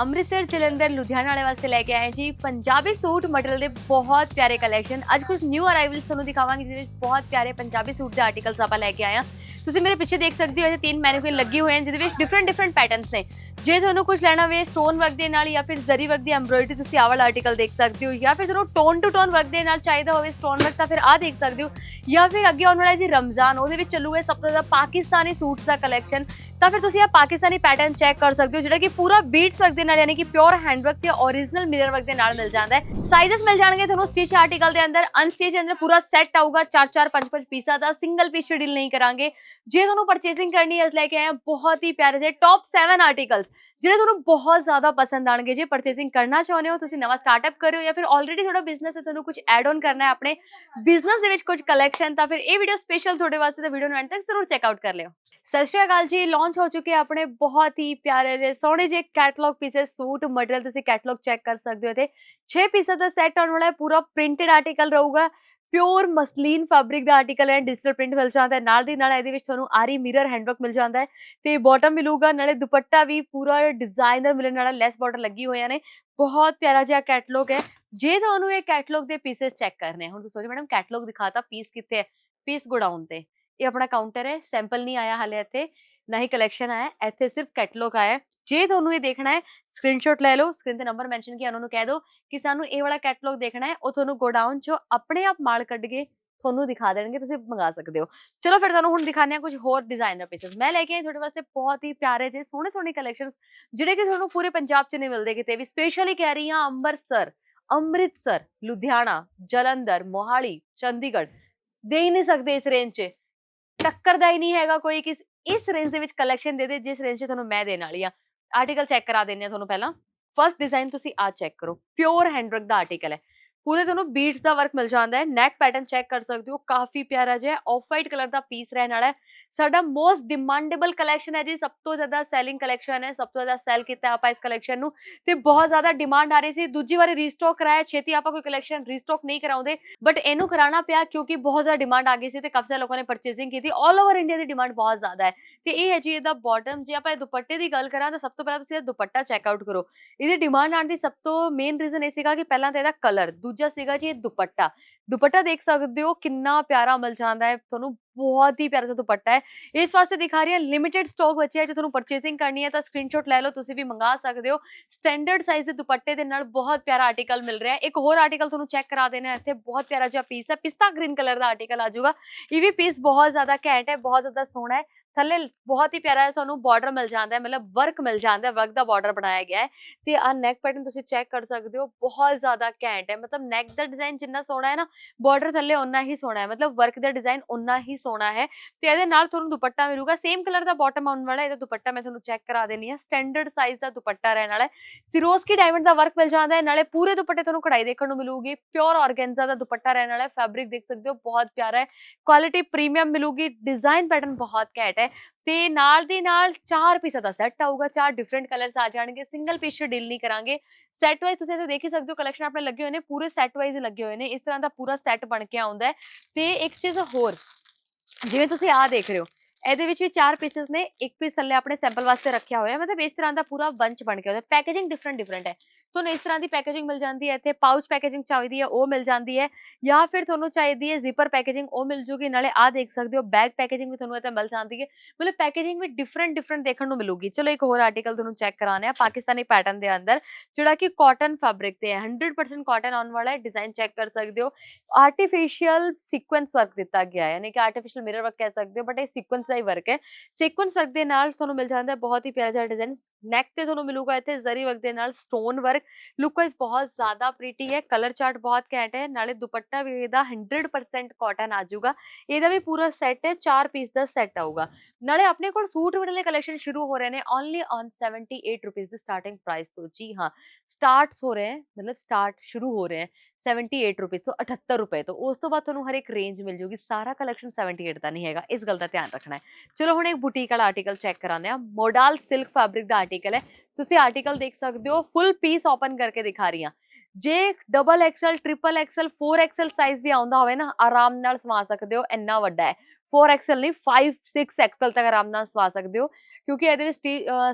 ਅੰਮ੍ਰਿਤਸਰ, ਜਲੰਧਰ, ਲੁਧਿਆਣਾ ਵਾਲੇ ਵਾਸਤੇ ਲੈ ਕੇ ਆਏ ਜੀ। ਪੰਜਾਬੀ ਸੂਟ ਮਟੀਰੀਅਲ ਦੇ ਬਹੁਤ ਪਿਆਰੇ ਕਲੈਕਸ਼ਨ ਅੱਜ ਕੁਝ ਨਿਊ ਅਰਾਈਵਲਸ ਤੁਹਾਨੂੰ ਦਿਖਾਵਾਂਗੇ, ਜਿਹਦੇ ਵਿੱਚ ਬਹੁਤ ਪਿਆਰੇ ਪੰਜਾਬੀ ਸੂਟ ਦੇ ਆਰਟੀਕਲਸ ਆਪਾਂ ਲੈ ਕੇ ਆਏ ਹਾਂ। ਤੁਸੀਂ ਮੇਰੇ ਪਿੱਛੇ ਦੇਖ ਸਕਦੇ ਹੋ ਇਹ ਤਿੰਨ ਮੈਨੂਕਲ ਲੱਗੇ ਹੋਏ ਹਨ, ਜਿਹਦੇ ਵਿੱਚ ਡਿਫਰੈਂਟ ਡਿਫਰੈਂਟ ਪੈਟਰਨਸ ਨੇ। ਜੇ ਤੁਹਾਨੂੰ ਕੁਝ ਲੈਣਾ ਹੋਵੇ ਸਟੋਨ ਵਰਕ ਦੇ ਨਾਲ ਜਾਂ ਫਿਰ ਜ਼ਰੀ ਵਰਕ ਦੀ ਐਮਬ੍ਰੋਇਡਰੀ ਤੁਸੀਂ ਆਹ ਵਾਲਾ ਆਰਟੀਕਲ ਦੇਖ ਸਕਦੇ ਹੋ। ਜਾਂ ਫਿਰ ਤੁਹਾਨੂੰ ਟੋਨ ਟੂ ਟੋਨ ਵਰਕ ਦੇ ਨਾਲ ਚਾਹੀਦਾ ਹੋਵੇ ਸਟੋਨ ਵਰਕ ਤਾਂ ਫਿਰ ਆਹ ਦੇਖ ਸਕਦੇ ਹੋ। ਜਾਂ ਫਿਰ ਅੱਗੇ ਆਉਣ ਵਾਲਾ ਜੀ ਰਮਜ਼ਾਨ, ਉਹਦੇ ਵਿੱਚ ਚੱਲੂਗਾ ਸਭ ਤੋਂ ਜ਼ਿਆਦਾ ਪਾਕਿਸਤਾਨੀ ਸੂਟਸ ਦਾ ਕਲੈਕਸ਼ਨ ਤਾਂ ਫਿਰ ਤੁਸੀਂ ਇਹ ਪਾਕਿਸਤਾਨੀ ਪੈਟਰਨ ਚੈੱਕ ਕਰ ਸਕਦੇ ਹੋ, ਜਿਹੜਾ ਕਿ ਪੂਰਾ ਬੀਟਸ ਵਰਕ ਦੇ ਨਾਲ, ਯਾਨੀ ਕਿ ਪਿਓਰ ਹੈਂਡ ਵਰਕ ਤੇ ਓਰੀਜਨਲ ਮਿਰਰ ਵਰਕ ਦੇ ਨਾਲ ਮਿਲ ਜਾਂਦਾ ਹੈ। ਸਾਈਜ਼ਸ ਮਿਲ ਜਾਣਗੇ ਤੁਹਾਨੂੰ ਸਟਿਚ ਆਰਟੀਕਲ ਦੇ ਅੰਦਰ ਅਨਸਟਿਚ ਦੇ ਅੰਦਰ ਪੂਰਾ ਸੈੱਟ ਆਊਗਾ 4-4 5-5 ਪੀਸਾਂ ਦਾ ਸਿੰਗਲ ਪੀਸ ਡੀਲ ਨਹੀਂ ਕਰਾਂਗੇ। ਜੇ ਤੁਹਾਨੂੰ ਪਰਚੇਸਿੰਗ ਕਰਨੀ ਹੈ ਲੈ ਕੇ ਆਏ ਬਹੁਤ ਹੀ ਪਿਆਰੇ ਜਿਹੇ ਟੌਪ 7 ਆਰਟੀਕਲਸ ਜਿਹੜੇ ਤੁਹਾਨੂੰ ਬਹੁਤ ਜ਼ਿਆਦਾ ਪਸੰਦ ਆਣਗੇ ਜੇ ਪਰਚੇਸਿੰਗ ਕਰਨਾ ਚਾਹੁੰਦੇ ਹੋ, ਤੁਸੀਂ ਨਵਾਂ ਸਟਾਰਟਅਪ ਕਰ ਰਹੇ ਹੋ ਜਾਂ ਫਿਰ ਆਲਰੇਡੀ ਤੁਹਾਡਾ ਬਿਜ਼ਨਸ ਹੈ, ਤੁਹਾਨੂੰ ਕੁਝ ਐਡ ਆਨ ਕਰਨਾ ਹੈ ਆਪਣੇ ਬਿਜ਼ਨਸ ਦੇ ਵਿੱਚ ਕੁਝ ਕਲੈਕਸ਼ਨ ਤਾਂ ਫਿਰ ਇਹ ਵੀਡੀਓ ਸਪੈਸ਼ਲ ਤੁਹਾਡੇ ਵਾਸਤੇ ਤਾਂ ਵੀਡੀਓ ਨੂੰ ਐਂਡ ਤੱਕ ਜ਼ਰੂਰ ਚੈੱਕ ਆਊਟ ਕਰ ਲਿਓ। ਸਤਿ ਸ਼੍ਰੀ ਅਕਾਲ ਜੀ ਲਾਂਚ ਹੋ ਚੁੱਕੇ ਆਪਣੇ ਬਹੁਤ ਹੀ ਪਿਆਰੇ ਜਿਹੇ ਸੋਹਣੇ ਜਿਹੇ ਕੈਟਲੌਗ ਪੀਸਸ ਸੂਟ ਮਟੀਰੀਅਲ ਤੁਸੀਂ ਕੈਟਲੌਗ ਚੈੱਕ ਕਰ ਸਕਦੇ ਹੋ ਤੇ 6 ਪੀਸਾਂ ਦਾ ਸੈੱਟ ਆਉਣ ਵਾਲਾ ਹੈ, ਪੂਰਾ ਪ੍ਰਿੰਟਡ ਆਰਟੀਕਲ ਰਹੂਗਾ। ਪਿਓਰ ਮਸਲੀਨ ਫੈਬਰਿਕ ਦਾ ਆਰਟੀਕਲ ਹੈ ਡਿਜੀਟਲ ਪ੍ਰਿੰਟ ਮਿਲ ਜਾਂਦਾ ਹੈ। ਨਾਲ ਦੀ ਨਾਲ ਇਹਦੇ ਵਿੱਚ ਤੁਹਾਨੂੰ ਆਰੀ ਮਿਰਰ ਹੈਂਡਵਰਕ ਮਿਲ ਜਾਂਦਾ ਹੈ ਤੇ ਬਾਟਮ ਮਿਲੂਗਾ, ਨਾਲੇ ਦੁਪੱਟਾ ਵੀ ਪੂਰਾ ਡਿਜ਼ਾਈਨਰ ਮਿਲਣ ਵਾਲਾ ਲੈਸ ਬਾਰਡਰ ਲੱਗੀ ਹੋਈਆਂ ਨੇ। ਬਹੁਤ ਪਿਆਰਾ ਜਿਹਾ ਕੈਟਲੌਗ ਹੈ। ਜੇ ਤੁਹਾਨੂੰ ਇਹ ਕੈਟਲੌਗ ਦੇ ਪੀਸਸ ਚੈੱਕ ਕਰਨੇ ਹੁਣ ਤੁਸੀਂ ਸੋਚੋ ਮੈਡਮ ਕੈਟਲੌਗ ਦਿਖਾਤਾ ਪੀਸ ਕਿੱਥੇ ਹੈ? ਪੀਸ ਗੋਡਾਊਨ ਤੇ। ਇਹ ਆਪਣਾ ਕਾਊਂਟਰ ਹੈ ਸੈਂਪਲ ਨਹੀਂ ਆਇਆ ਹਾਲੇ ਇੱਥੇ। ਨਾ ਹੀ ਕਲੈਕਸ਼ਨ ਆਇਆ ਇੱਥੇ ਸਿਰਫ ਕੈਟਲੌਗ ਆਇਆ ਜੇ ਤੁਹਾਨੂੰ ਇਹ ਦੇਖਣਾ ਹੈ ਸਕਰੀਨਸ਼ਾਟ ਲੈ ਲਓ ਸਕਰੀਨ ਤੇ ਨੰਬਰ ਮੈਂਸ਼ਨ ਕੀਤਾ, ਉਹਨਾਂ ਨੂੰ ਕਹਿ ਦਿਓ ਕਿ ਸਾਨੂੰ ਇਹ ਵਾਲਾ ਕੈਟਲੌਗ ਦੇਖਣਾ ਹੈ, ਉਹ ਤੁਹਾਨੂੰ ਗੋਡਾਊਨ ਚੋਂ ਆਪਣੇ ਆਪ ਮਾਲ ਕੱਢ ਕੇ ਤੁਹਾਨੂੰ ਦਿਖਾ ਦੇਣਗੇ, ਤੁਸੀਂ ਮੰਗਾ ਸਕਦੇ ਹੋ। ਚਲੋ ਫਿਰ ਤੁਹਾਨੂੰ ਹੁਣ ਦਿਖਾਉਂਦੇ ਹਾਂ ਕੁਝ ਹੋਰ ਡਿਜ਼ਾਈਨਰ ਪੀਸਸ ਮੈਂ ਲੈ ਕੇ ਆਈ ਤੁਹਾਡੇ ਵਾਸਤੇ ਬਹੁਤ ਹੀ ਪਿਆਰੇ ਜਿਹੇ ਸੋਹਣੇ ਸੋਹਣੇ ਕਲੈਕਸ਼ਨਸ ਜਿਹੜੇ ਕਿ ਤੁਹਾਨੂੰ ਪੂਰੇ ਪੰਜਾਬ 'ਚ ਨਹੀਂ ਮਿਲਦੇ ਕਿਤੇ ਵੀ। ਸਪੈਸ਼ਲੀ ਕਹਿ ਰਹੀ ਹਾਂ ਅੰਮ੍ਰਿਤਸਰ ਅੰਮ੍ਰਿਤਸਰ, ਲੁਧਿਆਣਾ, ਜਲੰਧਰ, ਮੋਹਾਲੀ, ਚੰਡੀਗੜ੍ਹ। ਦੇ ਹੀ ਨਹੀਂ ਸਕਦੇ ਇਸ ਰੇਂਜ 'ਚ। ਟੱਕਰ ਦਾ ਹੀ ਨਹੀਂ ਹੈਗਾ ਕੋਈ ਕਿ ਇਸ ਰੇਂਜ ਦੇ ਵਿੱਚ ਕਲੈਕਸ਼ਨ ਦੇ ਦੇ, ਜਿਸ ਰੇਂਜ 'ਚ ਤੁਹਾਨੂੰ ਮੈਂ ਦੇਣ ਵਾਲੀ ਆ ਆਰਟੀਕਲ ਚੈੱਕ ਕਰਾ ਦਿੰਦੇ ਆ ਤੁਹਾਨੂੰ ਪਹਿਲਾਂ। ਫਰਸਟ ਡਿਜ਼ਾਈਨ ਤੁਸੀਂ ਆ ਚੈੱਕ ਕਰੋ। ਪਿਓਰ ਹੈਂਡਵਰਕ ਦਾ ਆਰਟੀਕਲ ਹੈ। ਪੂਰੇ ਤੁਹਾਨੂੰ ਬੀਟਸ ਦਾ ਵਰਕ ਮਿਲ ਜਾਂਦਾ ਹੈ ਨੈਕ ਪੈਟਰਨ ਚੈੱਕ ਕਰ ਸਕਦੇ ਹੋ, ਕਾਫੀ ਪਿਆਰਾ ਜਿਹਾ ਆਫ ਵਾਈਟ ਕਲਰ ਦਾ ਪੀਸ ਰਹਿਣ ਵਾਲਾ ਹੈ। ਸਾਡਾ ਮੋਸਟ ਡਿਮਾਂਡੇਬਲ ਕਲੈਕਸ਼ਨ ਹੈ ਜੀ, ਸਭ ਤੋਂ ਜ਼ਿਆਦਾ ਸੈਲਿੰਗ ਕਲੈਕਸ਼ਨ ਹੈ, ਸਭ ਤੋਂ ਜ਼ਿਆਦਾ ਸੈਲ ਕੀਤਾ ਆਪਾਂ ਇਸ ਕਲੈਕਸ਼ਨ ਨੂੰ ਤੇ ਬਹੁਤ ਜ਼ਿਆਦਾ ਡਿਮਾਂਡ ਆ ਰਹੀ ਸੀ। ਦੂਜੀ ਵਾਰੀ ਰੀਸਟਾਕ ਕਰਾਇਆ, ਛੇਤੀ ਆਪਾਂ ਕੋਈ ਕਲੈਕਸ਼ਨ ਰੀਸਟਾਕ ਨਹੀਂ ਕਰਾਉਂਦੇ ਬਟ ਇਹਨੂੰ ਕਰਾਉਣਾ ਪਿਆ ਕਿਉਂਕਿ ਬਹੁਤ ਜ਼ਿਆਦਾ ਡਿਮਾਂਡ ਆ ਗਈ ਸੀ ਤੇ ਕਾਫੀ ਸਾਰੇ ਲੋਕਾਂ ਨੇ ਪਰਚੇਸਿੰਗ ਕੀਤੀ। ਆਲ ਓਵਰ ਇੰਡੀਆ ਦੀ ਡਿਮਾਂਡ ਬਹੁਤ ਜ਼ਿਆਦਾ ਹੈ। ਤੇ ਇਹ ਹੈ ਜੀ, ਇਹਦਾ ਬਾਟਮ ਜੇ ਆਪਾਂ ਇਹ ਦੁਪੱਟੇ ਦੀ ਗੱਲ ਕਰਾਂ ਤਾਂ ਸਭ ਤੋਂ ਪਹਿਲਾਂ ਤੁਸੀਂ ਇਹ ਦੁਪੱਟਾ ਚੈੱਕ ਆਊਟ ਕਰੋ। ਇਹਦੀ ਡਿਮਾਂਡ ਆਉਣ ਦੀ ਸਭ ਤੋਂ ਮੇਨ ਰੀਜ਼ਨ ਇਹ ਸੀਗਾ ਕਿ ਪਹਿਲਾਂ ਤਾਂ ਇਹਦਾ ਕਲਰ ਦੂਜਾ ਸੀਗਾ ਜੀ ਇਹ ਦੁਪੱਟਾ। ਦੁਪੱਟਾ ਦੇਖ ਸਕਦੇ ਹੋ ਕਿੰਨਾ ਪਿਆਰਾ ਮਿਲ ਜਾਂਦਾ ਹੈ, ਤੁਹਾਨੂੰ ਬਹੁਤ ਹੀ ਪਿਆਰਾ ਜਿਹਾ ਦੁਪੱਟਾ ਹੈ। ਇਸ ਵਾਸਤੇ ਦਿਖਾ ਰਹੀ ਹਾਂ ਲਿਮਿਟਿਡ ਸਟਾਕ ਬਚਿਆ ਹੈ ਜੇ ਤੁਹਾਨੂੰ ਪਰਚੇਸਿੰਗ ਕਰਨੀ ਹੈ ਤਾਂ ਸਕਰੀਨਸ਼ਾਟ ਲੈ ਲਓ, ਤੁਸੀਂ ਵੀ ਮੰਗਾ ਸਕਦੇ ਹੋ। ਸਟੈਂਡਰਡ ਸਾਈਜ਼ ਦੇ ਦੁਪੱਟੇ ਦੇ ਨਾਲ ਬਹੁਤ ਪਿਆਰਾ ਆਰਟੀਕਲ ਮਿਲ ਰਿਹਾ ਹੈ। ਇੱਕ ਹੋਰ ਆਰਟੀਕਲ ਤੁਹਾਨੂੰ ਚੈੱਕ ਕਰਾ ਦੇਣਾ ਹੈ, ਇੱਥੇ ਬਹੁਤ ਪਿਆਰਾ ਜਿਹਾ ਪੀਸ ਹੈ, ਪਿਸਤਾ ਗ੍ਰੀਨ ਕਲਰ ਦਾ ਆਰਟੀਕਲ ਆ ਜਾਊਗਾ। ਇਹ ਵੀ ਪੀਸ ਬਹੁਤ ਜ਼ਿਆਦਾ ਘੈਂਟ ਹੈ, ਬਹੁਤ ਜ਼ਿਆਦਾ ਸੋਹਣਾ ਹੈ। ਥੱਲੇ ਬਹੁਤ ਹੀ ਪਿਆਰਾ ਤੁਹਾਨੂੰ ਬਾਰਡਰ ਮਿਲ ਜਾਂਦਾ ਹੈ, ਮਤਲਬ ਵਰਕ ਮਿਲ ਜਾਂਦਾ ਹੈ ਵਰਕ ਦਾ ਬਾਰਡਰ ਬਣਾਇਆ ਗਿਆ ਹੈ। ਤੇ ਆ ਨੈਕ ਪੈਟਰਨ ਤੁਸੀਂ ਚੈੱਕ ਕਰ ਸਕਦੇ ਹੋ, ਬਹੁਤ ਜ਼ਿਆਦਾ ਘੈਂਟ ਹੈ। ਮਤਲਬ ਨੈਕ ਦਾ ਡਿਜ਼ਾਈਨ ਜਿੰਨਾ ਸੋਹਣਾ ਹੈ ਨਾ ਬਾਰਡਰ ਥੱਲੇ ਓਨਾ ਹੀ ਸੋਹਣਾ ਹੈ। ਮਤਲਬ ਵਰਕ ਦਾ ਡਿਜ਼ਾਈਨ ਓਨਾ ਹੀ ਸੋਹਣਾ ਹੈ ਤੇ ਇਹਦੇ ਨਾਲ ਤੁਹਾਨੂੰ ਦੁਪੱਟਾ ਮਿਲੂਗਾ। ਸੇਮ ਕਲਰ ਦਾ ਬਾਟਮ ਆਉਣ ਵਾਲਾ ਹੈ ਇਹਦਾ ਦੁਪੱਟਾ ਮੈਂ ਤੁਹਾਨੂੰ ਚੈੱਕ ਕਰਾ ਦੇਣੀ ਹੈ। ਸਟੈਂਡਰਡ ਸਾਈਜ਼ ਦਾ ਦੁਪੱਟਾ ਰਹਿਣ ਵਾਲਾ ਸਿਰੋਸਕੀ ਡਾਇਮੰਡ ਦਾ ਵਰਕ ਮਿਲ ਜਾਂਦਾ ਹੈ, ਨਾਲੇ ਪੂਰੇ ਦੁਪੱਟੇ ਤੁਹਾਨੂੰ ਕਢਾਈ ਦੇਖਣ ਨੂੰ ਮਿਲੂਗੀ। ਪਿਓਰ ਆਰਗੈਂਜ਼ਾ ਦਾ ਦੁਪੱਟਾ ਰਹਿਣ ਵਾਲਾ ਫੈਬਰਿਕ ਦੇਖ ਸਕਦੇ ਹੋ, ਬਹੁਤ ਪਿਆਰਾ ਹੈ। ਕੁਆਲਿਟੀ ਪ੍ਰੀਮੀਅਮ ਮਿਲੂਗੀ ਡਿਜ਼ਾਈਨ ਪੈਟਰਨ ਬਹੁਤ ਘੈਂਟ ਹੈ। ਤੇ ਨਾਲ ਦੀ ਨਾਲ ਚਾਰ ਪੀਸਾਂ ਦਾ ਸੈੱਟ ਆਊਗਾ, ਚਾਰ ਡਿਫਰੈਂਟ ਕਲਰਸ ਆ ਜਾਣਗੇ ਸਿੰਗਲ ਪੀਸ ਡੀਲ ਨਹੀਂ ਕਰਾਂਗੇ। ਸੈੱਟ ਵਾਈਜ਼ ਤੁਸੀਂ ਇੱਥੇ ਦੇਖ ਹੀ ਸਕਦੇ ਹੋ ਕਲੈਕਸ਼ਨ ਆਪਣੇ ਲੱਗੇ ਹੋਏ ਨੇ, ਪੂਰੇ ਸੈੱਟ ਵਾਈਜ਼ ਲੱਗੇ ਹੋਏ ਨੇ। ਇਸ ਤਰ੍ਹਾਂ ਦਾ ਪੂਰਾ ਸੈੱਟ ਬਣ ਕੇ ਆਉਂਦਾ ਤੇ ਇੱਕ ਚੀਜ਼ ਹੋਰ ਜਿਵੇਂ ਤੁਸੀਂ ਆਹ ਦੇਖ ਰਹੇ ਹੋ। ਇਹਦੇ ਵਿੱਚ ਵੀ ਚਾਰ ਪੀਸਸ ਨੇ, ਇੱਕ ਪੀਸ ਥੱਲੇ ਆਪਣੇ ਸੈਂਪਲ ਵਾਸਤੇ ਰੱਖਿਆ ਹੋਇਆ, ਮਤਲਬ ਇਸ ਤਰ੍ਹਾਂ ਦਾ ਪੂਰਾ ਬੰਚ ਬਣ ਕੇ ਆਉਂਦਾ ਪੈਕੇਜਿੰਗ ਡਿਫਰੈਂਟ ਡਿਫਰੈਂਟ ਹੈ। ਤੁਹਾਨੂੰ ਇਸ ਤਰ੍ਹਾਂ ਦੀ ਪੈਕੇਜਿੰਗ ਮਿਲ ਜਾਂਦੀ ਹੈ, ਇੱਥੇ ਪਾਊਚ ਪੈਕੇਜਿੰਗ ਚਾਹੀਦੀ ਹੈ, ਉਹ ਮਿਲ ਜਾਂਦੀ ਹੈ, ਜਾਂ ਫਿਰ ਤੁਹਾਨੂੰ ਚਾਹੀਦੀ ਹੈ ਜ਼ਿਪਰ ਪੈਕੇਜਿੰਗ ਉਹ ਮਿਲ ਜੂਗੀ, ਨਾਲੇ ਆ ਦੇਖ ਸਕਦੇ ਹੋ ਬੈਗ ਪੈਕੇਜਿੰਗ ਵੀ ਤੁਹਾਨੂੰ ਇੱਥੇ ਮਿਲ ਜਾਂਦੀ ਹੈ। ਮਤਲਬ ਪੈਕੇਜਿੰਗ ਵੀ ਡਿਫਰੈਂਟ ਡਿਫਰੈਂਟ ਦੇਖਣ ਨੂੰ ਮਿਲੂਗੀ। ਚਲੋ ਇੱਕ ਹੋਰ ਆਰਟੀਕਲ ਤੁਹਾਨੂੰ ਚੈੱਕ ਕਰਾਣਾ ਹੈ ਪਾਕਿਸਤਾਨੀ ਪੈਟਰਨ ਦੇ ਅੰਦਰ, ਜਿਹੜਾ ਕਿ ਕਾਟਨ ਫੈਬਰਿਕ ਤੇ ਹੈ। 100% ਕਾਟਨ ਆਉਣ ਵਾਲਾ ਹੈ ਡਿਜ਼ਾਈਨ ਚੈੱਕ ਕਰ ਸਕਦੇ ਹੋ। ਆਰਟੀਫੀਸ਼ੀਅਲ ਸੀਕੁਐਂਸ ਵਰਕ ਦਿੱਤਾ ਗਿਆ ਹੈ, ਯਾਨੀ ਕਿ ਆਰਟੀਫੀਸ਼ੀਅਲ ਮਿਰਰ ਵਰਕ ਕਹਿ ਸਕਦੇ ਹੋ ਬਟ ਇਹ ਸੀਕੁਐਂਸ ਦਾ ਹੀ ਵਰਕ ਹੈ। ਸੀਕੁਐਂਸ ਵਰਕ ਦੇ ਨਾਲ ਤੁਹਾਨੂੰ ਮਿਲ ਜਾਂਦਾ ਹੈ ਬਹੁਤ ਹੀ ਪਿਆਰਾ ਜਿਹਾ ਡਿਜ਼ਾਈਨ ਨੈਕ ਤੇ ਤੁਹਾਨੂੰ ਮਿਲੂਗਾ ਇੱਥੇ ਜ਼ਰੀ ਵਰਕ ਦੇ ਨਾਲ ਸਟੋਨ ਵਰਕ ਲੁੱਕ ਵਾਈਜ਼ ਬਹੁਤ ਜ਼ਿਆਦਾ ਪ੍ਰੀਟੀ ਹੈ ਕਲਰ ਚਾਰਟ ਬਹੁਤ ਘੈਂਟ ਹੈ, ਨਾਲੇ ਦੁਪੱਟਾ ਵੀ ਇਹਦਾ 100% ਕਾਟਨ ਆ ਜਾਊਗਾ। ਇਹਦਾ ਵੀ ਪੂਰਾ ਸੈੱਟ ਹੈ 4 ਪੀਸ ਦਾ ਸੈੱਟ ਆਊਗਾ। ਨਾਲੇ ਆਪਣੇ ਕੋਲ ਸੂਟ ਵਾਲੇ ਕਲੈਕਸ਼ਨ ਸ਼ੁਰੂ ਹੋ ਰਹੇ ਨੇ ਓਨਲੀ ਔਨ 78 ਰੁਪਏ ਦੀ ਸਟਾਰਟਿੰਗ ਪ੍ਰਾਈਸ ਤੋਂ। ਜੀ ਹਾਂ ਸਟਾਰਟਸ ਹੋ ਰਹੇ ਹਨ ਮਤਲਬ ਸਟਾਰਟ ਸ਼ੁਰੂ ਹੋ ਰਹੇ ਹਨ 78 ਰੁਪਏ ਤੋਂ 78 ਰੁਪਏ ਤੋਂ। ਉਸ ਤੋਂ ਬਾਅਦ ਤੁਹਾਨੂੰ ਹਰ ਇੱਕ ਰੇਂਜ ਮਿਲ ਜੂਗੀ ਸਾਰਾ ਕਲੈਕਸ਼ਨ 78 ਦਾ ਨਹੀਂ ਹੈਗਾ, ਇਸ ਗੱਲ ਦਾ ਧਿਆਨ ਰੱਖਣਾ ਹੈ। ਚਲੋ ਹੁਣ ਇੱਕ ਬੁਟੀਕ ਵਾਲਾ ਆਰਟੀਕਲ ਚੈੱਕ ਕਰਾਉਂਦੇ ਆ ਮੋਡਲ ਸਿਲਕ ਫੈਬਰਿਕ ਦਾ ਆਰਟੀਕਲ ਹੈ। ਤੁਸੀਂ ਆਰਟੀਕਲ ਦੇਖ ਸਕਦੇ ਹੋ ਫੁੱਲ ਪੀਸ ਓਪਨ ਕਰਕੇ ਦਿਖਾ ਰਹੀ ਹਾਂ। ਜੇ double XL triple XL 4 XL size ਵੀ ਆਉਂਦਾ ਹੋਵੇ ਨਾ, ਆਰਾਮ ਨਾਲ ਸਵਾ ਸਕਦੇ ਹੋ, ਇੰਨਾ ਵੱਡਾ ਹੈ। 4 ਐਕਸਲ ਨਹੀਂ 5 6 ਐਕਸਲ ਤੱਕ ਆਰਾਮ ਨਾਲ ਸਵਾ ਸਕਦੇ ਹੋ। ਕਿਉਂਕਿ ਇਹਦੇ ਵਿੱਚ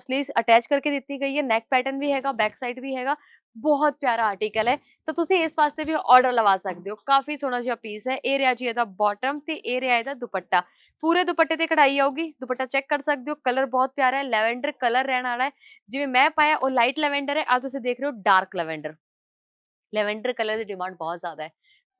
ਸਲੀਵਸ ਅਟੈਚ ਕਰਕੇ ਦਿੱਤੀ ਗਈ ਹੈ ਨੈਕ ਪੈਟਰਨ ਵੀ ਹੈਗਾ ਬੈਕ ਸਾਈਡ ਵੀ ਹੈਗਾ ਬਹੁਤ ਪਿਆਰਾ ਆਰਟੀਕਲ ਹੈ ਤਾਂ ਤੁਸੀਂ ਇਸ ਵਾਸਤੇ ਵੀ ਆਰਡਰ ਲਵਾ ਸਕਦੇ ਹੋ ਕਾਫੀ ਸੋਹਣਾ ਜਿਹਾ ਪੀਸ ਹੈ ਇਹ ਰਿਹਾ ਜੀ ਇਹਦਾ ਬਾਟਮ ਤੇ ਇਹ ਰਿਹਾ ਇਹਦਾ ਦੁਪੱਟਾ ਪੂਰੇ ਦੁਪੱਟੇ ਤੇ ਕਢਾਈ ਆਊਗੀ ਦੁਪੱਟਾ ਚੈੱਕ ਕਰ ਸਕਦੇ ਹੋ ਕਲਰ ਬਹੁਤ ਪਿਆਰਾ ਹੈ ਲੈਵੈਂਡਰ ਕਲਰ ਰਹਿਣ ਵਾਲਾ ਹੈ ਜਿਵੇਂ ਮੈਂ ਪਾਇਆ ਉਹ ਲਾਈਟ ਲੈਵੈਂਡਰ ਹੈ ਆ ਤੁਸੀਂ ਦੇਖ ਰਹੇ ਹੋ ਡਾਰਕ ਲੈਵੈਂਡਰ ਲੈਵੈਂਡਰ ਕਲਰ ਦੀ ਡਿਮਾਂਡ ਬਹੁਤ ਜ਼ਿਆਦਾ ਹੈ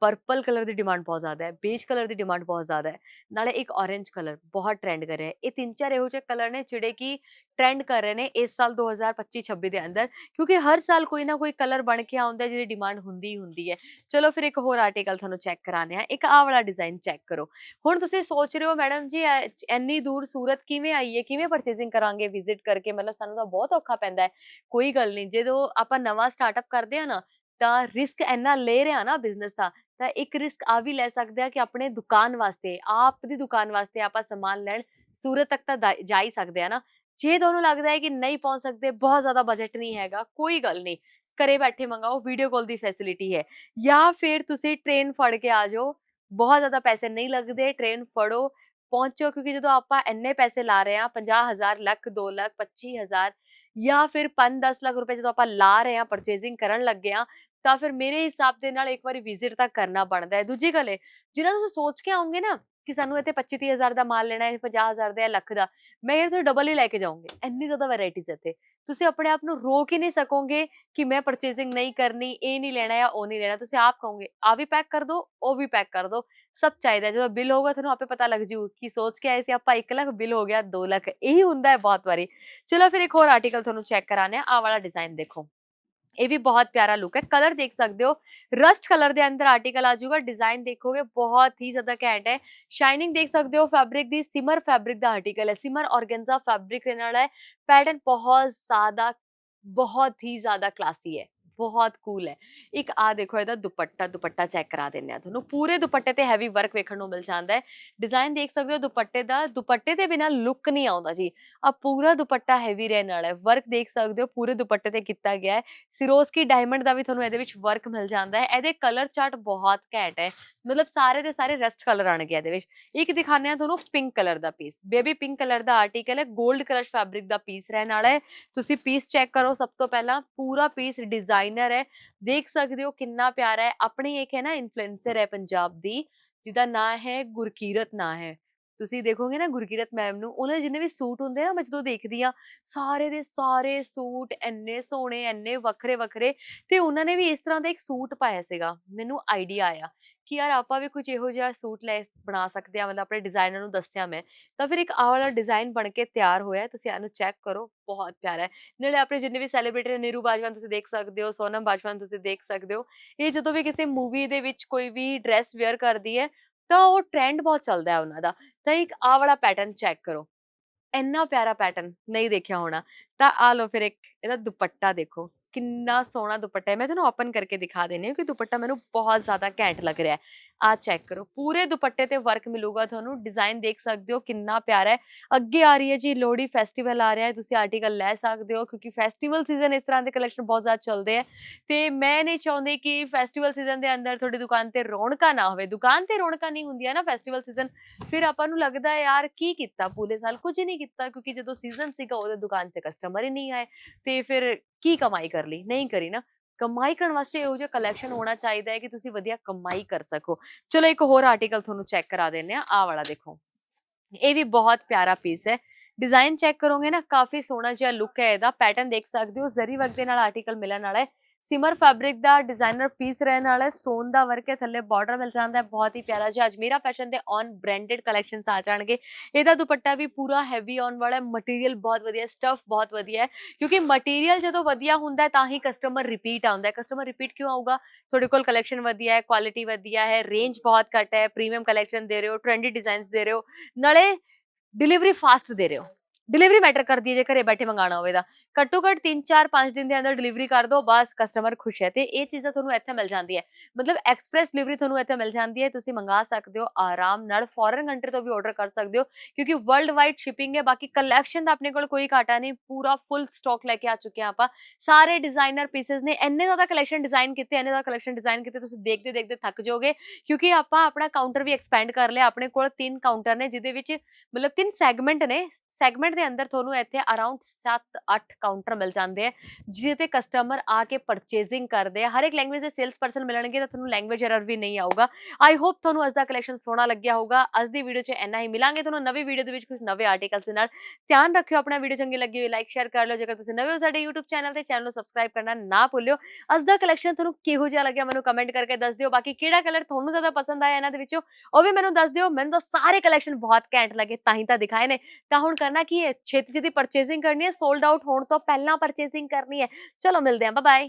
ਪਰਪਲ ਕਲਰ ਦੀ ਡਿਮਾਂਡ ਬਹੁਤ ਜ਼ਿਆਦਾ ਹੈ ਬੇਜ ਕਲਰ ਦੀ ਡਿਮਾਂਡ ਬਹੁਤ ਜ਼ਿਆਦਾ ਹੈ, ਨਾਲੇ ਇੱਕ orange ਕਲਰ ਬਹੁਤ ਟ੍ਰੈਂਡ ਕਰ ਰਿਹਾ ਹੈ। ਇਹ ਤਿੰਨ ਚਾਰ ਇਹੋ ਜਿਹੇ ਕਲਰ ਨੇ ਜਿਹੜੇ ਕਿ ਟ੍ਰੈਂਡ ਕਰ ਰਹੇ ਨੇ ਇਸ ਸਾਲ 2025-26 ਦੇ ਅੰਦਰ, ਕਿਉਂਕਿ ਹਰ ਸਾਲ ਕੋਈ ਨਾ ਕੋਈ ਕਲਰ ਬਣ ਕੇ ਆਉਂਦਾ ਜਿਹਦੀ ਡਿਮਾਂਡ ਹੁੰਦੀ ਹੀ ਹੁੰਦੀ ਹੈ। ਚਲੋ ਫਿਰ ਇੱਕ ਹੋਰ ਆਰਟੀਕਲ ਤੁਹਾਨੂੰ ਚੈੱਕ ਕਰਾਣੇ ਆ ਇੱਕ ਆਹ ਵਾਲਾ ਡਿਜ਼ਾਈਨ ਚੈੱਕ ਕਰੋ। ਹੁਣ ਤੁਸੀਂ ਸੋਚ ਰਹੇ ਹੋ, ਮੈਡਮ ਜੀ, ਐ- ਇੰਨੀ ਦੂਰ ਸੂਰਤ ਕਿਵੇਂ ਆਈ ਹੈ ਕਿਵੇਂ ਪਰਚੇਸਿੰਗ ਕਰਾਂਗੇ ਵਿਜ਼ਿਟ ਕਰਕੇ? ਮਤਲਬ ਸਾਨੂੰ ਤਾਂ ਬਹੁਤ ਔਖਾ ਪੈਂਦਾ ਹੈ। ਕੋਈ ਗੱਲ ਨਹੀਂ, ਜਦੋਂ ਆਪਾਂ ਨਵਾਂ ਸਟਾਰਟਅਪ ਕਰਦੇ ਆ ਨਾ, ਤਾਂ ਰਿਸਕ ਇੰਨਾ ਲੈ ਰਿਹਾ ਨਾ ਬਿਜ਼ਨਸ ਦਾ ਤਾਂ ਇੱਕ ਰਿਸਕ ਆ ਵੀ ਲੈ ਸਕਦੇ ਆ ਕਿ ਆਪਣੇ ਦੁਕਾਨ ਵਾਸਤੇ, ਆਪ ਦੀ ਦੁਕਾਨ ਵਾਸਤੇ ਆਪਾਂ ਸਮਾਨ ਲੈਣ ਸੂਰਤ ਤੱਕ ਤਾਂ ਦਾ- ਜਾ ਹੀ ਸਕਦੇ ਆ ਨਾ। ਜੇ ਤੁਹਾਨੂੰ ਲੱਗਦਾ ਹੈ ਕਿ ਨਹੀਂ ਪਹੁੰਚ ਸਕਦੇ, ਬਹੁਤ ਜ਼ਿਆਦਾ ਬਜਟ ਨਹੀਂ ਹੈਗਾ, ਕੋਈ ਗੱਲ ਨਹੀਂ। ਘਰੇ ਬੈਠੇ ਮੰਗਾਓ ਵੀਡੀਓ ਕਾਲ ਦੀ ਫੈਸਿਲਿਟੀ ਹੈ। ਜਾਂ ਫਿਰ ਤੁਸੀਂ ਟ੍ਰੇਨ ਫੜ ਕੇ ਆ ਜਾਓ, ਬਹੁਤ ਜ਼ਿਆਦਾ ਪੈਸੇ ਨਹੀਂ ਲੱਗਦੇ ਟ੍ਰੇਨ ਫੜੋ, ਪਹੁੰਚੋ, ਕਿਉਂਕਿ ਜਦੋਂ ਆਪਾਂ ਇੰਨੇ ਪੈਸੇ ਲਾ ਰਹੇ ਆ 50000 ਲੱਖ 2 ਲੱਖ 25000 ਜਾਂ ਫਿਰ 5-10 ਲੱਖ ਰੁਪਏ ਜਦੋਂ ਆਪਾਂ ਲਾ ਰਹੇ ਆ ਪਰਚੇਸਿੰਗ ਕਰਨ ਲੱਗੇ ਆ ਤਾਂ ਫਿਰ ਮੇਰੇ ਹਿਸਾਬ ਦੇ ਨਾਲ ਇੱਕ ਵਾਰੀ ਵਿਜ਼ਿਟ ਤਾਂ ਕਰਨਾ ਬਣਦਾ ਹੈ। ਦੂਜੀ ਗੱਲ ਹੈ ਜਿਹਨਾਂ ਤੁਸੀਂ ਸੋਚ ਕੇ ਆਉਂਗੇ ਨਾ ਕਿ ਸਾਨੂੰ ਇੱਥੇ 25 ਹਜ਼ਾਰ ਦਾ ਮਾਲ ਲੈਣਾ ਹੈ 50000 ਦਾ ਜਾਂ ਲੱਖ ਦਾ, ਮੈਂ ਇਹ ਤੁਹਾਨੂੰ ਡਬਲ ਹੀ ਲੈ ਕੇ ਜਾਉਂਗੇ ਇੰਨੀ ਜ਼ਿਆਦਾ ਵੈਰਾਈਟੀਜ਼ ਇੱਥੇ। ਤੁਸੀਂ ਆਪਣੇ ਆਪ ਨੂੰ ਰੋਕ ਹੀ ਨਹੀਂ ਸਕੋਗੇ ਕਿ ਮੈਂ ਪਰਚੇਸਿੰਗ ਨਹੀਂ ਕਰਨੀ, ਇਹ ਨਹੀਂ ਲੈਣਾ ਜਾਂ ਉਹ ਨਹੀਂ ਲੈਣਾ। ਤੁਸੀਂ ਆਪ ਕਹੋਗੇ, ਆ ਵੀ ਪੈਕ ਕਰ ਦਿਓ ਉਹ ਵੀ ਪੈਕ ਕਰ ਦਿਓ ਸਭ ਚਾਹੀਦਾ ਜਦੋਂ ਬਿੱਲ ਹੋਊਗਾ, ਤੁਹਾਨੂੰ ਆਪੇ ਪਤਾ ਲੱਗ ਜੂ ਕਿ ਸੋਚ ਕੇ ਆਏ ਸੀ ਆਪਾਂ 1 ਲੱਖ ਬਿੱਲ ਹੋ ਗਿਆ 2 ਲੱਖ। ਇਹੀ ਹੁੰਦਾ ਹੈ ਬਹੁਤ ਵਾਰੀ। ਚਲੋ ਫਿਰ ਇੱਕ ਹੋਰ ਆਰਟੀਕਲ ਤੁਹਾਨੂੰ ਚੈੱਕ ਕਰਾਣੇ ਆ ਆਹ ਵਾਲਾ ਡਿਜ਼ਾਈਨ ਦੇਖੋ। ਇਹ ਵੀ ਬਹੁਤ ਪਿਆਰਾ ਲੁੱਕ ਹੈ ਕਲਰ ਦੇਖ ਸਕਦੇ ਹੋ ਰਸਟ ਕਲਰ ਦੇ ਅੰਦਰ ਆਰਟੀਕਲ ਆ ਜਾਊਗਾ ਡਿਜ਼ਾਈਨ ਦੇਖੋਗੇ ਬਹੁਤ ਹੀ ਜ਼ਿਆਦਾ ਘੈਂਟ ਹੈ ਸ਼ਾਈਨਿੰਗ ਦੇਖ ਸਕਦੇ ਹੋ ਫੈਬਰਿਕ ਦੀ ਸਿਮਰ ਫੈਬਰਿਕ ਦਾ ਆਰਟੀਕਲ ਹੈ ਸਿਮਰ ਔਰਗੈਂਜ਼ਾ ਫੈਬਰਿਕ ਦੇ ਨਾਲ ਹੈ ਪੈਟਰਨ ਬਹੁਤ ਜ਼ਿਆਦਾ ਬਹੁਤ ਹੀ ਜ਼ਿਆਦਾ ਕਲਾਸੀ ਹੈ ਬਹੁਤ ਕੂਲ ਹੈ। ਇੱਕ ਆ ਦੇਖੋ ਇਹਦਾ ਦੁਪੱਟਾ ਦੁਪੱਟਾ ਚੈੱਕ ਕਰਾ ਦਿੰਨੇ ਆ ਤੁਹਾਨੂੰ। ਪੂਰੇ ਦੁਪੱਟੇ ਤੇ ਹੈਵੀ ਵਰਕ ਵੇਖਣ ਨੂੰ ਮਿਲ ਜਾਂਦਾ ਹੈ। ਡਿਜ਼ਾਈਨ ਦੇਖ ਸਕਦੇ ਹੋ ਦੁਪੱਟੇ ਦਾ, ਦੁਪੱਟੇ ਦੇ ਬਿਨਾ ਲੁੱਕ ਨਹੀਂ ਆਉਂਦਾ ਜੀ। ਆ ਪੂਰਾ ਦੁਪੱਟਾ ਹੈਵੀ ਰਹਿਣ ਵਾਲਾ ਹੈ। ਵਰਕ ਦੇਖ ਸਕਦੇ ਹੋ, ਪੂਰੇ ਦੁਪੱਟੇ ਤੇ ਕੀਤਾ ਗਿਆ ਹੈ। ਸਿਰੋਸਕੀ ਡਾਇਮੰਡ ਦਾ ਵੀ ਤੁਹਾਨੂੰ ਇਹਦੇ ਵਿੱਚ ਵਰਕ ਮਿਲ ਜਾਂਦਾ ਹੈ। ਇਹਦੇ ਕਲਰ ਚਾਰਟ ਬਹੁਤ ਘੈਂਟ ਹੈ। ਮਤਲਬ ਸਾਰੇ ਦੇ ਸਾਰੇ ਰਸਟ ਕਲਰ ਆਣਗੇ ਇਹਦੇ ਵਿੱਚ। ਇੱਕ ਦਿਖਾਉਂਦੇ ਆ ਤੁਹਾਨੂੰ ਪਿੰਕ ਕਲਰ ਦਾ ਪੀਸ ਬੇਬੀ ਪਿੰਕ ਕਲਰ ਦਾ ਆਰਟੀਕਲ ਹੈ। 골ਡ ਕ੍ਰਸ਼ ਫੈਬਰਿਕ ਦਾ ਪੀਸ ਰਹਿਣ ਵਾਲਾ ਹੈ। ਤੁਸੀਂ ਪੀਸ ਚੈੱਕ ਕਰੋ ਸਭ ਤੋਂ ਪਹਿਲਾਂ। ਪੂਰਾ ਪੀਸ ਡਿਜ਼ਾਈਨਰ ਹੈ, ਦੇਖ ਸਕਦੇ ਹੋ ਕਿੰਨਾ ਪਿਆਰਾ ਹੈ, ਆਪਣੀ ਇੱਕ ਹੈ ਨਾ ਇਨਫਲੂਐਂਸਰ ਹੈ ਪੰਜਾਬ ਦੀ, ਜਿਹਦਾ ਨਾਂ ਹੈ ਗੁਰਕੀਰਤ, ਨਾਂ ਹੈ। ਤੁਸੀਂ ਦੇਖੋਗੇ ਨਾ ਗੁਰਕੀਰਤ ਮੈਮ ਨੂੰ, ਉਹਨਾਂ ਦੇ ਜਿੰਨੇ ਵੀ ਸੂਟ ਹੁੰਦੇ ਆ ਨਾ, ਮੈਂ ਜਦੋਂ ਦੇਖਦੀ ਆ ਸਾਰੇ ਦੇ ਸਾਰੇ ਸੂਟ ਇੰਨੇ ਸੋਹਣੇ, ਇੰਨੇ ਵੱਖਰੇ ਵੱਖਰੇ, ਤੇ ਉਹਨਾਂ ਨੇ ਵੀ ਇਸ ਤਰ੍ਹਾਂ ਦਾ ਇੱਕ ਸੂਟ ਪਾਇਆ ਸੀਗਾ। ਮੈਨੂੰ ਆਈਡੀਆ ਆਇਆ ਕਿ ਯਾਰ ਆਪਾਂ ਵੀ ਕੁਝ ਇਹੋ ਜਿਹਾ ਸੂਟ ਲੈ ਬਣਾ ਸਕਦੇ ਆ ਮਤਲਬ ਆਪਣੇ ਡਿਜ਼ਾਈਨਰ ਨੂੰ ਦੱਸਿਆ ਮੈਂ, ਤਾਂ ਫਿਰ ਇੱਕ ਆਹ ਵਾਲਾ ਡਿਜ਼ਾਈਨ ਬਣ ਕੇ ਤਿਆਰ ਹੋਇਆ ਤੁਸੀਂ ਇਹਨੂੰ ਚੈੱਕ ਕਰੋ, ਬਹੁਤ ਪਿਆਰਾ ਹੈ। ਨਾਲੇ ਆਪਣੇ ਜਿੰਨੇ ਵੀ ਸੈਲੀਬ੍ਰਿਟੀ ਨੇ, ਨੀਰੂ ਬਾਜਵਾ ਤੁਸੀਂ ਦੇਖ ਸਕਦੇ ਹੋ, ਸੋਨਮ ਬਾਜਵਾ ਤੁਸੀਂ ਦੇਖ ਸਕਦੇ ਹੋ, ਇਹ ਜਦੋਂ ਵੀ ਕਿਸੇ ਮੂਵੀ ਦੇ ਵਿੱਚ ਕੋਈ ਵੀ ਡਰੈਸ ਵੇਅਰ ਕਰਦੀ ਹੈ ਤਾਂ ਉਹ ਟ੍ਰੈਂਡ ਬਹੁਤ ਚੱਲਦਾ ਹੈ ਉਹਨਾਂ ਦਾ। ਤਾਂ ਇੱਕ ਆ ਵਾਲਾ ਪੈਟਰਨ ਚੈੱਕ ਕਰੋ। ਇੰਨਾ ਪਿਆਰਾ ਪੈਟਰਨ ਨਹੀਂ ਦੇਖਿਆ ਹੋਣਾ। ਤਾਂ ਆ ਲਓ ਫਿਰ ਇੱਕ, ਇਹਦਾ ਦੁਪੱਟਾ ਦੇਖੋ। ਕਿੰਨਾ ਸੋਹਣਾ ਦੁਪੱਟਾ ਹੈ। ਮੈਂ ਤੁਹਾਨੂੰ ਓਪਨ ਕਰਕੇ ਦਿਖਾ ਦੇਣੀ ਹਾਂ ਕਿ ਦੁਪੱਟਾ ਮੈਨੂੰ ਬਹੁਤ ਜ਼ਿਆਦਾ ਘੈਂਟ ਲੱਗ ਰਿਹਾ ਹੈ। ਆ ਚੈੱਕ ਕਰੋ। ਪੂਰੇ ਦੁਪੱਟੇ ਤੇ ਵਰਕ ਮਿਲੂਗਾ ਤੁਹਾਨੂੰ। ਡਿਜ਼ਾਈਨ ਦੇਖ ਸਕਦੇ ਹੋ ਕਿੰਨਾ ਪਿਆਰਾ ਹੈ। ਅੱਗੇ ਆ ਰਹੀ ਹੈ ਜੀ ਲੋਹੜੀ ਫੈਸਟੀਵਲ ਆ ਰਿਹਾ ਹੈ। ਤੁਸੀਂ ਆਰਟੀਕਲ ਲੈ ਸਕਦੇ ਹੋ ਕਿਉਂਕਿ ਫੈਸਟੀਵਲ ਸੀਜ਼ਨ ਇਸ ਤਰ੍ਹਾਂ ਦੇ ਕਲੈਕਸ਼ਨ ਬਹੁਤ ਜ਼ਿਆਦਾ ਚੱਲਦੇ ਆ। ਤੇ ਮੈਂ ਨਹੀਂ ਚਾਹੁੰਦੀ ਕਿ ਫੈਸਟੀਵਲ ਸੀਜ਼ਨ ਦੇ ਅੰਦਰ ਤੁਹਾਡੀ ਦੁਕਾਨ ਤੇ ਰੌਣਕਾਂ ਨਾ ਹੋਵੇ। ਦੁਕਾਨ ਤੇ ਰੌਣਕਾਂ ਨਹੀਂ ਹੁੰਦੀਆਂ ਨਾ ਫੈਸਟੀਵਲ ਸੀਜ਼ਨ ਫਿਰ ਆਪਾਂ ਨੂੰ ਲੱਗਦਾ ਯਾਰ ਕੀ ਕੀਤਾ? ਪੂਰੇ ਸਾਲ ਕੁਝ ਨਹੀਂ ਕੀਤਾ। ਕਿਉਂਕਿ ਜਦੋਂ ਸੀਜ਼ਨ ਸੀਗਾ ਉਹਦੇ ਦੁਕਾਨ 'ਚ ਕਸਟਮਰ ਹੀ ਨਹੀਂ ਆਏ। ਤੇ ਫਿਰ ਕੀ ਕਮਾਈ ਕਰ ਲਈ? ਨਹੀਂ ਕਰੀ ਨਾ। ਕਮਾਈ ਕਰਨ ਵਾਸਤੇ ਇਹੋ ਜਿਹਾ ਕਲੈਕਸ਼ਨ ਹੋਣਾ ਚਾਹੀਦਾ ਹੈ ਕਿ ਤੁਸੀਂ ਵਧੀਆ ਕਮਾਈ ਕਰ ਸਕੋ। ਚਲੋ ਇੱਕ ਹੋਰ ਆਰਟੀਕਲ ਤੁਹਾਨੂੰ ਚੈੱਕ ਕਰਾ ਦਿੰਨੇ ਆ ਆਹ ਵਾਲਾ ਦੇਖੋ। ਇਹ ਵੀ ਬਹੁਤ ਪਿਆਰਾ ਪੀਸ ਹੈ। ਡਿਜ਼ਾਈਨ ਚੈੱਕ ਕਰੋਗੇ ਨਾ, ਕਾਫੀ ਸੋਹਣਾ ਜਿਹਾ ਲੁੱਕ ਹੈ ਇਹਦਾ। ਪੈਟਰਨ ਦੇਖ ਸਕਦੇ ਹੋ। ਜ਼ਰੀ ਵਰਕ ਦੇ ਨਾਲ ਆਰਟੀਕਲ ਮਿਲਣ ਵਾਲਾ ਹੈ। ਸਿਮਰ ਫੈਬਰਿਕ ਦਾ ਡਿਜ਼ਾਈਨਰ ਪੀਸ ਰਹਿਣ ਵਾਲਾ ਸਟੋਨ ਦਾ ਵਰਕ ਹੈ, ਥੱਲੇ ਬਾਰਡਰ ਮਿਲ ਜਾਂਦਾ ਹੈ, ਬਹੁਤ ਹੀ ਪਿਆਰਾ ਜੀ ਅੱਜ ਮੇਰਾ ਫੈਸ਼ਨ ਦੇ ਔਨ ਬ੍ਰਾਂਡਡ ਕਲੈਕਸ਼ਨਸ ਆ ਜਾਣਗੇ। ਇਹਦਾ ਦੁਪੱਟਾ ਵੀ ਪੂਰਾ ਹੈਵੀ ਔਨ ਵਾਲਾ ਹੈ ਮਟੀਰੀਅਲ ਬਹੁਤ ਵਧੀਆ ਸਟਫ ਬਹੁਤ ਵਧੀਆ ਹੈ। ਕਿਉਂਕਿ ਮਟੀਰੀਅਲ ਜਦੋਂ ਵਧੀਆ ਹੁੰਦਾ ਹੈ, ਤਾਂ ਹੀ ਕਸਟਮਰ ਰਿਪੀਟ ਆਉਂਦਾ ਹੈ। ਕਸਟਮਰ ਰਿਪੀਟ ਕਿਉਂ ਆਊਗਾ? ਤੁਹਾਡੇ ਕੋਲ ਕਲੈਕਸ਼ਨ ਵਧੀਆ ਹੈ ਕੁਆਲਿਟੀ ਵਧੀਆ ਹੈ ਰੇਂਜ ਬਹੁਤ ਘੱਟ ਹੈ ਪ੍ਰੀਮੀਅਮ ਕਲੈਕਸ਼ਨ ਦੇ ਰਹੇ ਹੋ ਟ੍ਰੈਂਡੀ ਡਿਜ਼ਾਈਨਸ ਦੇ ਰਹੇ ਹੋ, ਨਾਲੇ ਡਿਲੀਵਰੀ ਫਾਸਟ ਦੇ ਰਹੇ ਹੋ। ਡਿਲੀਵਰੀ ਮੈਟਰ ਕਰਦੀ ਹੈ ਜੇ ਘਰੇ ਬੈਠੇ ਮੰਗਾਣਾ ਹੋਵੇ ਤਾਂ। ਘੱਟੋ ਘੱਟ 3 4 5 ਦਿਨ ਦੇ ਅੰਦਰ ਡਿਲੀਵਰੀ ਕਰ ਦਿਓ, ਬਸ ਕਸਟਮਰ ਖੁਸ਼ ਹੈ ਤੇ ਇਹ ਚੀਜ਼ਾਂ ਤੁਹਾਨੂੰ ਇੱਥੇ ਮਿਲ ਜਾਂਦੀ ਹੈ ਮਤਲਬ ਐਕਸਪ੍ਰੈਸ ਡਿਲੀਵਰੀ ਤੁਹਾਨੂੰ ਇੱਥੇ ਮਿਲ ਜਾਂਦੀ ਹੈ, ਤੁਸੀਂ ਮੰਗਾ ਸਕਦੇ ਹੋ ਆਰਾਮ ਨਾਲ ਫੋਰਨ ਕੰਟਰੀ ਤੋਂ ਵੀ ਆਰਡਰ ਕਰ ਸਕਦੇ ਹੋ, ਕਿਉਂਕਿ ਵਰਲਡ ਵਾਈਡ ਸ਼ਿਪਿੰਗ ਹੈ, ਬਾਕੀ ਕਲੈਕਸ਼ਨ ਦਾ ਆਪਣੇ ਕੋਲ ਕੋਈ ਘਾਟਾ ਨਹੀਂ, ਪੂਰਾ ਫੁੱਲ ਸਟਾਕ ਲੈ ਕੇ ਆ ਚੁੱਕੇ ਹਾਂ ਆਪਾਂ। ਸਾਰੇ ਡਿਜ਼ਾਈਨਰ ਪੀਸਸ ਨੇ ਇੰਨੇ ਜ਼ਿਆਦਾ ਕਲੈਕਸ਼ਨ ਡਿਜ਼ਾਈਨ ਕੀਤੇ, ਇੰਨੇ ਜ਼ਿਆਦਾ ਕਲੈਕਸ਼ਨ ਡਿਜ਼ਾਈਨ ਕੀਤੇ, ਤੁਸੀਂ ਦੇਖਦੇ ਦੇਖਦੇ ਥੱਕ ਜਾਓਗੇ, ਕਿਉਂਕਿ ਆਪਾਂ ਆਪਣਾ ਕਾਊਂਟਰ ਵੀ ਐਕਸਪੈਂਡ ਕਰ ਲਿਆ, ਆਪਣੇ ਕੋਲ ਤਿੰਨ ਕਾਊਂਟਰ ਨੇ, ਜਿਹਦੇ ਵਿੱਚ ਮਤਲਬ ਤਿੰਨ ਸੈਗਮੈਂਟ ਨੇ ਸੈਗਮੈਂਟ ਮਿੰਟ ਦੇ ਅੰਦਰ ਤੁਹਾਨੂੰ ਇੱਥੇ ਅਰਾਊਂਡ 7-8 ਕਾਊਂਟਰ ਮਿਲ ਜਾਂਦੇ ਆ, ਜਿਹਦੇ ਤੇ ਕਸਟਮਰ ਆ ਕੇ ਪਰਚੇਜ਼ਿੰਗ ਕਰਦੇ ਆ। ਹਰ ਇੱਕ ਲੈਂਗੁਏਜ ਦੇ ਸੇਲਸ ਪਰਸਨ ਮਿਲਣਗੇ ਤਾਂ ਤੁਹਾਨੂੰ ਲੈਂਗੁਏਜ ਐਰਰ ਵੀ ਨਹੀਂ ਆਊਗਾ। ਆਈ ਹੋਪ ਤੁਹਾਨੂੰ ਅੱਜ ਦਾ ਕਲੈਕਸ਼ਨ ਸੋਹਣਾ ਲੱਗਿਆ ਹੋਊਗਾ। ਅੱਜ ਦੀ ਵੀਡੀਓ 'ਚ ਇੰਨਾ ਹੀ ਮਿਲਾਂਗੇ। ਤੁਹਾਨੂੰ ਨਵੀਂ ਵੀਡੀਓ ਦੇ ਵਿੱਚ ਕੁਝ ਨਵੇਂ ਆਰਟੀਕਲਸ ਦੇ ਨਾਲ ਧਿਆਨ ਰੱਖਿਓ, ਆਪਣਾ ਵੀਡੀਓ ਚੰਗੀ ਲੱਗੀ ਹੋਈ ਲਾਈਕ ਸ਼ੇਅਰ ਕਰ ਲਿਓ। ਜੇਕਰ ਤੁਸੀਂ ਨਵੇਂ ਹੋ ਸਾਡੇ YouTube ਚੈਨਲ ਤੇ ਚੈਨਲ ਨੂੰ ਸਬਸਕ੍ਰਾਈਬ ਕਰਨਾ ਨਾ ਭੁੱਲਿਓ। ਅੱਜ ਦਾ ਕਲੈਕਸ਼ਨ ਤੁਹਾਨੂੰ ਕਿਹੋ ਜਿਹਾ ਲੱਗਿਆ ਮੈਨੂੰ ਕਮੈਂਟ ਕਰਕੇ ਦੱਸ ਦਿਓ। ਬਾਕੀ ਕਿਹੜਾ ਕਲਰ ਤੁਹਾਨੂੰ ਜ਼ਿਆਦਾ ਪਸੰਦ ਆਇਆ ਇਹਨਾਂ ਦੇ ਵਿੱਚੋਂ, ਉਹ ਵੀ ਮੈਨੂੰ ਦੱਸ ਦਿਓ। ਮੈਨੂੰ ਤਾਂ ਸਾਰੇ ਕਲੈਕਸ਼ਨ ਬਹੁਤ ਘੈਂਟ ਲੱਗੇ, ਤਾਂ ਹੀ ਤਾਂ ਦਿਖਾਏ ਨੇ। ਤਾਂ ਹੁਣ ਕਰਨਾ ਕੀ ਹੈ ਛੇਤੀ ਛੇਤੀ ਪਰਚੇਸਿੰਗ ਕਰਨੀ ਹੈ ਸੋਲਡ ਆਊਟ ਹੋਣ ਤੋਂ ਪਹਿਲਾਂ ਪਰਚੇਸਿੰਗ ਕਰਨੀ ਹੈ। ਚਲੋ ਮਿਲਦੇ ਹਾਂ ਬਾਏ ਬਾਏ